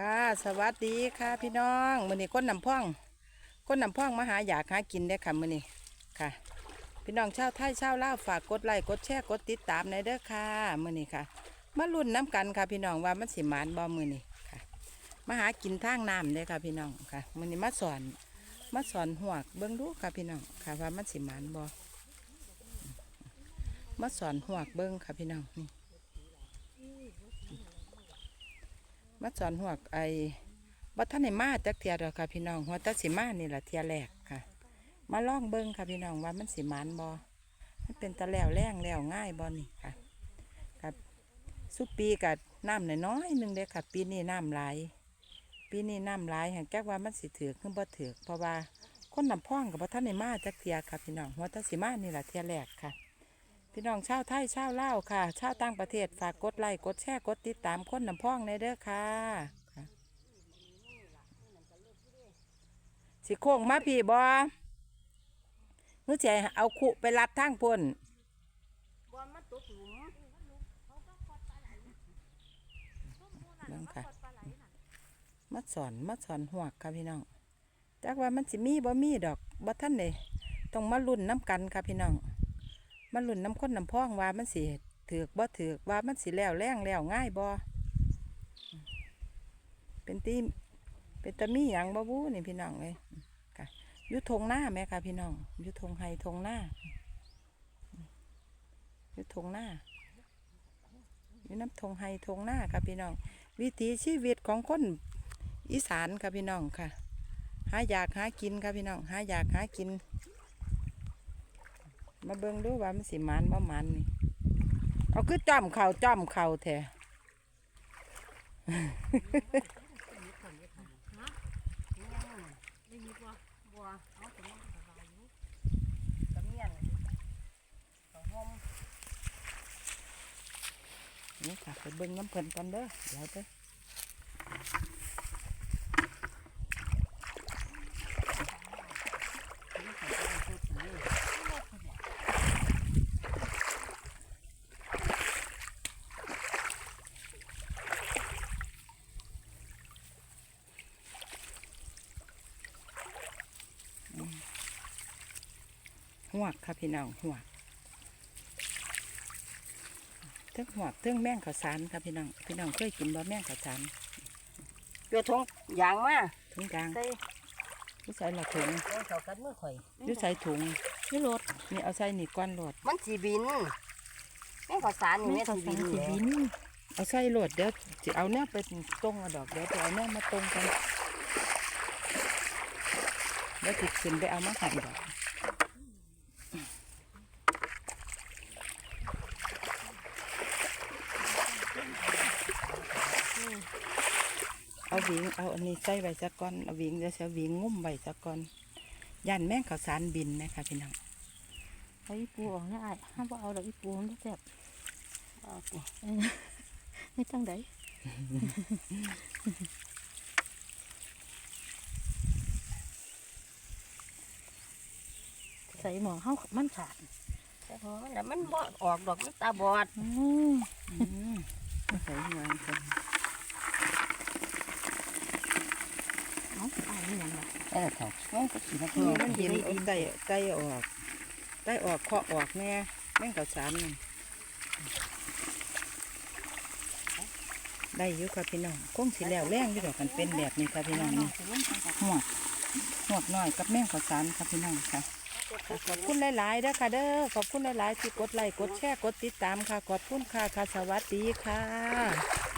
ค่ะ สวัสดีค่ะ พี่น้องมือนี้ก้นน้ำพ่องก้นน้ำพ่องมาหาอยากหากินได้ค่ะมือนี้ค่ะ พี่น้องชาวไทยชาวลาวฝากกดไลค์กดแชร์กดติดตามในเด้อค่ะมือนี้ค่ะ มาลุ้นน้ำกันค่ะ พี่น้องว่ามันสิหมานบ่มื้อนี้ค่ะ มาหากินทางน้ำเด้ค่ะ พี่น้องค่ะมือนี้มาสอนมาสอนหวกเบิ่งดูค่ะพี่น้องค่ะว่ามันสิหมานบ่มาสอนหวกเบิ่งค่ะพี่น้องนี่ มาสอนหัวกไอ้บัท่านในมาจักเทียเดอค่ะพี่น้องหัวตาสิมานี่แหละเทียแรกค่ะ มาลองเบิ้งค่ะพี่น้องว่ามันสิหมันบอมันเป็นตะแล้วแรงแล้วง่ายบอนี่ค่ะครับสุปีกับน้ำน้อยหนึงเด้ค่ะ ปีนี้น้ำไหลปีนี้น้ำไหลแห่งแก้ว่ามันสิถือกขึ้นบ่ถือกเพราะว่าคนนำพ่องกับบัท่านในมาจักเทียค่ะพี่น้องหัวตาสิมานี่แหละเทียแรกค่ะ พี่น้องชาวไทยชาวลาวค่ะชาวต่างประเทศฝากกดไลค์กดแชร์กดติดตามคนน้ำพ่องในเด้อค่ะสิโค้งมาพี่บอนึกใจเอาขุไปรัดทางพ่นบอลมันตกหลุมนั่นค่ะมาสอนมาสอนหวกค่ะพี่น้องจากว่ามันสิมีบ่มีดอกบ่ท่านเลยต้องมาลุ่นน้ำกันค่ะพี่น้อง มาลุ่นน้ำข้นน้ำพองว่ามันสิถือกบ่ถือกว่ามันสิแล้วแรงแล้วง่ายบ่เป็นตีเป็นตะมีหยังบ่บู้นี่พี่น้องเลยค่ะยุทงหน้าแม่ค่ะพี่น้องยุทงไฮทงหน้ายุทงหน้ายู่น้ำทงไฮทงหน้าค่ะพี่น้อง วิถีชีวิตของคนอีสานค่ะพี่น้องค่ะ หาอยากหากินค่ะพี่น้อง หาอยากหากิน มาเบิ่งดูว่ามันสิมันบ่มันนี่ เอาคือจ้อมเข่าจ้อมเข่าแท้ไม่มีบัวบัวเอาแต่มันสบายอยู่กระเมียนของหอมนี่ค่ะไปเบิ่งน้ำเพลินกันเด้อเดี๋ยวเด้อ หวกค่ะพี่น้องหวกเทึ่งหวกเทึ่งแม่งข้าวสารค่ะพี่น้องพี่น้องเคยกินบ่แม่งข้าวสารเกลือทงยางมาถุงยางใส่นี่ใส่ละถุงเอาเขากัดมือข่อยนี่ใส่ถุงนี่รถนี่เอาใส่นี่ก้อนโหลดมันสีบินแม่ข้าวสารนี่แม่สีบินแหละเอาใส่โหลดเดี๋ยวจะเอาเนี่ยไปตรงเอาดอกเดี๋ยวจะเอาเนี่ยมาตรงกันเดี๋ยวติดขึ้นไปเอามาใหั่ดอกเอาห วิงเอาอันนี้ใส่ไว้สักก้อนเอาหวิงเดี๋ยวจะหวิงงุ้มไว้สักก้อนยันแม่งข้าวสารบินนะคะพี่น้องเอาอีปูออกนะไอ้ห้ามบ่เอาดอกอีปูมันบ่แซ่บเอาสิไม่ตั้งใดใส่หมอเฮามันขาดแต่พอมันน่ะมันบ่ออกดอกมันตาบอดอืมอืมใส่งานกันเอาไอ้นี่ห ยังล่ะเออเขามันก็สีมันนี่มันเห็นเอาไตไตออกไตออกเคาะออกแน่แม่งข้าสารนั่ได้อยู่ค่ะพี่น้องคงสิแล้วแรงอยู่ดอกกันเป็นแบบนี้ค่ะพี่น้องนี่หวกหวกน้อยกับแม่งข้าสารค่ะพี่น้องค่ะขอบคุณหลายๆเด้ค่ะเด้อขอบคุณหลายๆที่กดไลค์กดแชร์กดติดตามค่ะขอบคุณค่ะค่ะสวัสดีค่ะ